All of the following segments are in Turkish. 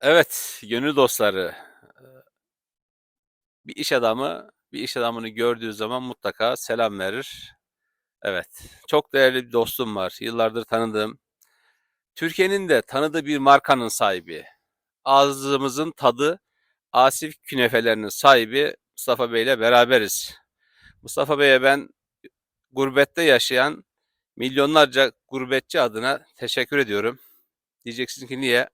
Evet, gönül dostları. Bir iş adamı, bir iş adamını gördüğü zaman mutlaka selam verir. Evet, çok değerli bir dostum var. Yıllardır tanıdığım. Türkiye'nin de tanıdığı bir markanın sahibi. Ağzımızın tadı Asif künefelerinin sahibi Mustafa Bey ile beraberiz. Mustafa Bey'e ben gurbette yaşayan milyonlarca gurbetçi adına teşekkür ediyorum. Diyeceksiniz ki niye?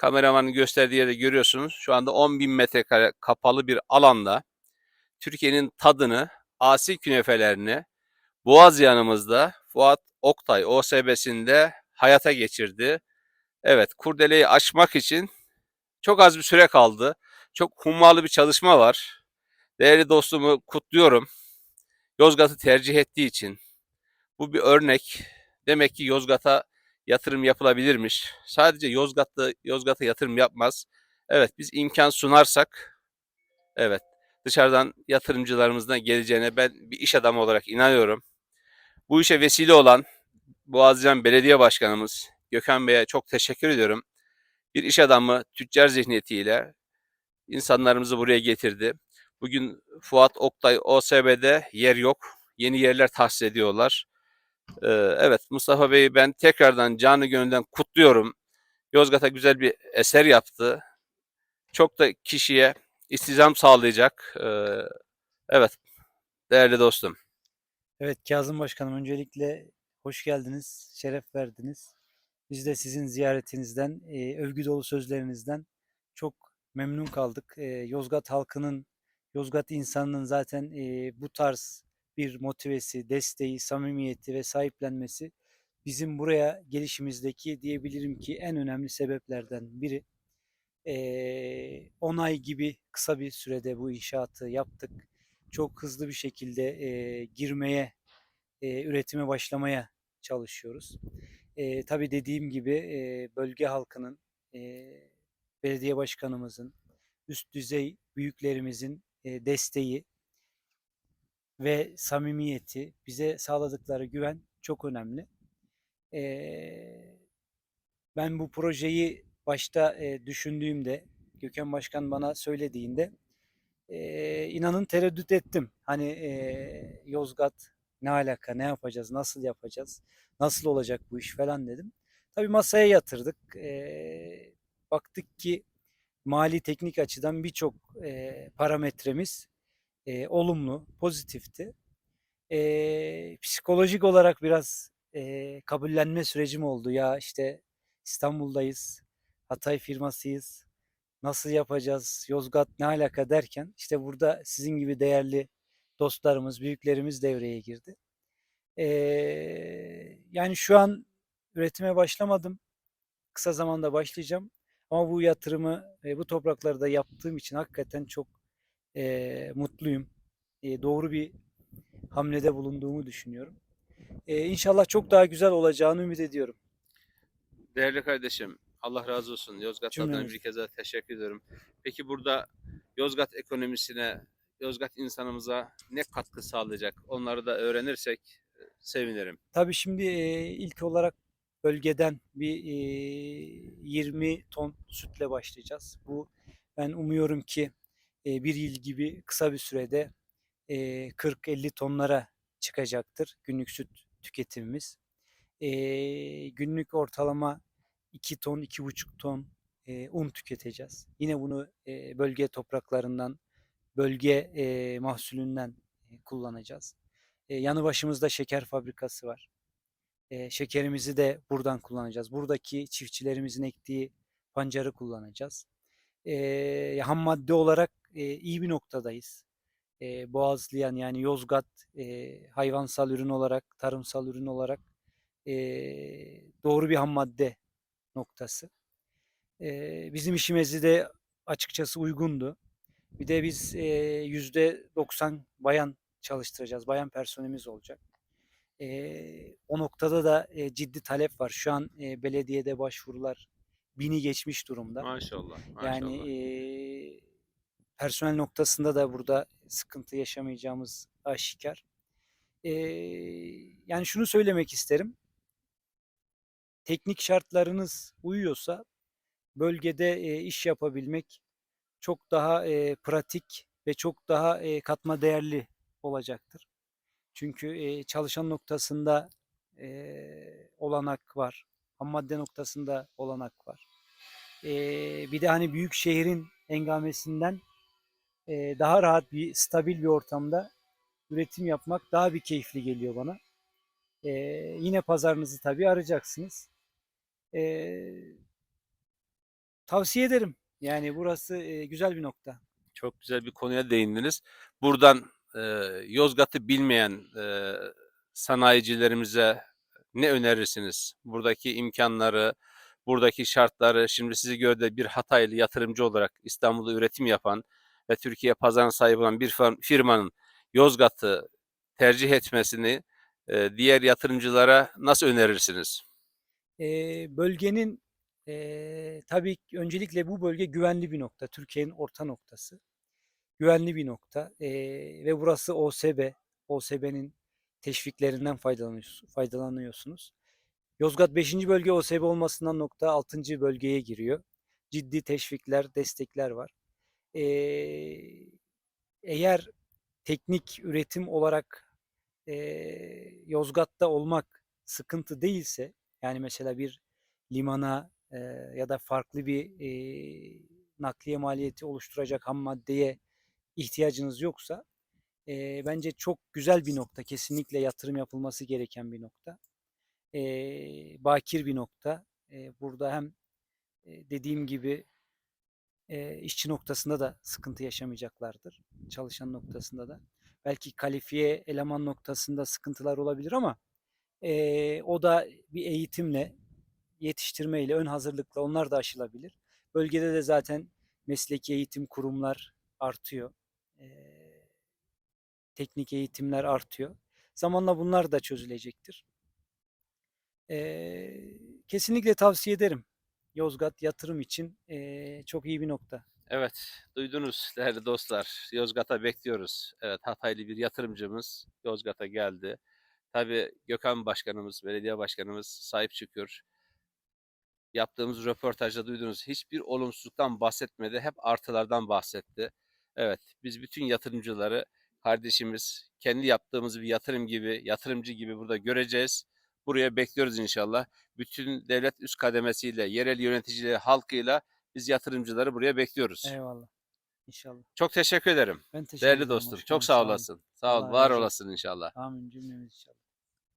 Kameramanın gösterdiği yerde görüyorsunuz. Şu anda 10 bin metrekare kapalı bir alanda Türkiye'nin tadını, asi künefelerini Boğaz yanımızda Fuat Oktay OSB'sinde hayata geçirdi. Evet, kurdeleyi aşmak için çok az bir süre kaldı. Çok hummalı bir çalışma var. Değerli dostumu kutluyorum. Yozgat'ı tercih ettiği için. Bu bir örnek. Demek ki Yozgat'a yatırım yapılabilirmiş. Sadece Yozgat'ta Yozgat'a yatırım yapmaz. Evet biz imkan sunarsak evet dışarıdan yatırımcılarımızdan geleceğine ben bir iş adamı olarak inanıyorum. Bu işe vesile olan Boğaziçi Belediye Başkanımız Gökhan Bey'e çok teşekkür ediyorum. Bir iş adamı tüccar zihniyetiyle insanlarımızı buraya getirdi. Bugün Fuat Oktay OSB'de yer yok. Yeni yerler tahsis ediyorlar. Ee, evet Mustafa Bey'i ben tekrardan canı gönülden kutluyorum. Yozgat'a güzel bir eser yaptı. Çok da kişiye istihdam sağlayacak. Ee, evet değerli dostum. Evet Kazım Başkanım öncelikle hoş geldiniz, şeref verdiniz. Biz de sizin ziyaretinizden, e, övgü dolu sözlerinizden çok memnun kaldık. E, Yozgat halkının, Yozgat insanının zaten e, bu tarz bir motivesi, desteği, samimiyeti ve sahiplenmesi bizim buraya gelişimizdeki diyebilirim ki en önemli sebeplerden biri. E, 10 ay gibi kısa bir sürede bu inşaatı yaptık. Çok hızlı bir şekilde e, girmeye, e, üretime başlamaya çalışıyoruz. E, tabii dediğim gibi e, bölge halkının, e, belediye başkanımızın, üst düzey büyüklerimizin e, desteği ve samimiyeti, bize sağladıkları güven çok önemli. E, ben bu projeyi başta e, düşündüğümde, Gökhan Başkan bana söylediğinde e, inanın tereddüt ettim. Hani e, Yozgat ne alaka, ne yapacağız, nasıl yapacağız, nasıl olacak bu iş falan dedim. Tabii masaya yatırdık. E, baktık ki mali teknik açıdan birçok e, parametremiz e, olumlu, pozitifti. E, psikolojik olarak biraz e, kabullenme sürecim oldu. Ya işte İstanbul'dayız, Hatay firmasıyız, nasıl yapacağız, Yozgat ne alaka derken işte burada sizin gibi değerli dostlarımız, büyüklerimiz devreye girdi. Ee, yani şu an üretime başlamadım. Kısa zamanda başlayacağım. Ama bu yatırımı e, bu topraklarda yaptığım için hakikaten çok e, mutluyum. E, doğru bir hamlede bulunduğumu düşünüyorum. E, inşallah çok daha güzel olacağını ümit ediyorum. Değerli kardeşim Allah razı olsun. Yozgat adına bir kez daha teşekkür ediyorum. Peki burada Yozgat ekonomisine, Yozgat insanımıza ne katkı sağlayacak? Onları da öğrenirsek sevinirim. Tabii şimdi e, ilk olarak bölgeden bir e, 20 ton sütle başlayacağız. Bu ben umuyorum ki e, bir yıl gibi kısa bir sürede e, 40-50 tonlara çıkacaktır günlük süt tüketimimiz. E, günlük ortalama 2 ton, 2,5 ton e, un tüketeceğiz. Yine bunu e, bölge topraklarından, bölge e, mahsulünden e, kullanacağız. E, yanı başımızda şeker fabrikası var. E, şekerimizi de buradan kullanacağız. Buradaki çiftçilerimizin ektiği pancarı kullanacağız. E, ham madde olarak e, iyi bir noktadayız. E, Boğazlayan yani Yozgat e, hayvansal ürün olarak, tarımsal ürün olarak e, doğru bir ham madde noktası. E, bizim işimizi de açıkçası uygundu. Bir de biz yüzde 90 bayan çalıştıracağız. Bayan personelimiz olacak. E, o noktada da e, ciddi talep var. Şu an e, belediyede başvurular bini geçmiş durumda. Maşallah. maşallah. Yani e, personel noktasında da burada sıkıntı yaşamayacağımız aşikar. E, yani şunu söylemek isterim. Teknik şartlarınız uyuyorsa bölgede e, iş yapabilmek çok daha e, pratik ve çok daha e, katma değerli olacaktır. Çünkü e, çalışan noktasında e, olanak var. Ham madde noktasında olanak var. E, bir de hani büyük şehrin engamesinden e, daha rahat bir stabil bir ortamda üretim yapmak daha bir keyifli geliyor bana. E, yine pazarınızı tabii arayacaksınız. E, tavsiye ederim. Yani burası e, güzel bir nokta. Çok güzel bir konuya değindiniz. Buradan e, Yozgat'ı bilmeyen e, sanayicilerimize ne önerirsiniz? Buradaki imkanları, buradaki şartları, şimdi sizi gördü bir Hataylı yatırımcı olarak İstanbul'da üretim yapan ve Türkiye pazarına sahip olan bir fir- firmanın Yozgat'ı tercih etmesini e, diğer yatırımcılara nasıl önerirsiniz? E, bölgenin e, tabii öncelikle bu bölge güvenli bir nokta. Türkiye'nin orta noktası. Güvenli bir nokta. E, ve burası OSB. OSB'nin teşviklerinden faydalanıyorsunuz. faydalanıyorsunuz. Yozgat 5. bölge OSB olmasından nokta 6. bölgeye giriyor. Ciddi teşvikler, destekler var. E, eğer teknik üretim olarak e, Yozgat'ta olmak sıkıntı değilse yani mesela bir limana e, ya da farklı bir e, nakliye maliyeti oluşturacak ham maddeye ihtiyacınız yoksa e, bence çok güzel bir nokta. Kesinlikle yatırım yapılması gereken bir nokta. E, bakir bir nokta. E, burada hem dediğim gibi e, işçi noktasında da sıkıntı yaşamayacaklardır. Çalışan noktasında da. Belki kalifiye eleman noktasında sıkıntılar olabilir ama e, o da bir eğitimle, yetiştirmeyle, ön hazırlıkla onlar da aşılabilir. Bölgede de zaten mesleki eğitim kurumlar artıyor. E, teknik eğitimler artıyor. Zamanla bunlar da çözülecektir. E, kesinlikle tavsiye ederim. Yozgat yatırım için e, çok iyi bir nokta. Evet, duydunuz değerli dostlar. Yozgat'a bekliyoruz. Evet, Hataylı bir yatırımcımız Yozgat'a geldi. Tabii Gökhan Başkanımız, belediye başkanımız sahip çıkıyor. Yaptığımız röportajda duydunuz. Hiçbir olumsuzluktan bahsetmedi. Hep artılardan bahsetti. Evet, biz bütün yatırımcıları kardeşimiz kendi yaptığımız bir yatırım gibi, yatırımcı gibi burada göreceğiz. Buraya bekliyoruz inşallah. Bütün devlet üst kademesiyle, yerel yöneticiyle, halkıyla biz yatırımcıları buraya bekliyoruz. Eyvallah. İnşallah. Çok teşekkür ederim. Ben teşekkür Değerli ederim dostum. başkanım. Çok sağ olasın. Sağ ol. Allah Var razı olsun. olasın inşallah. Amin cümlemiz inşallah.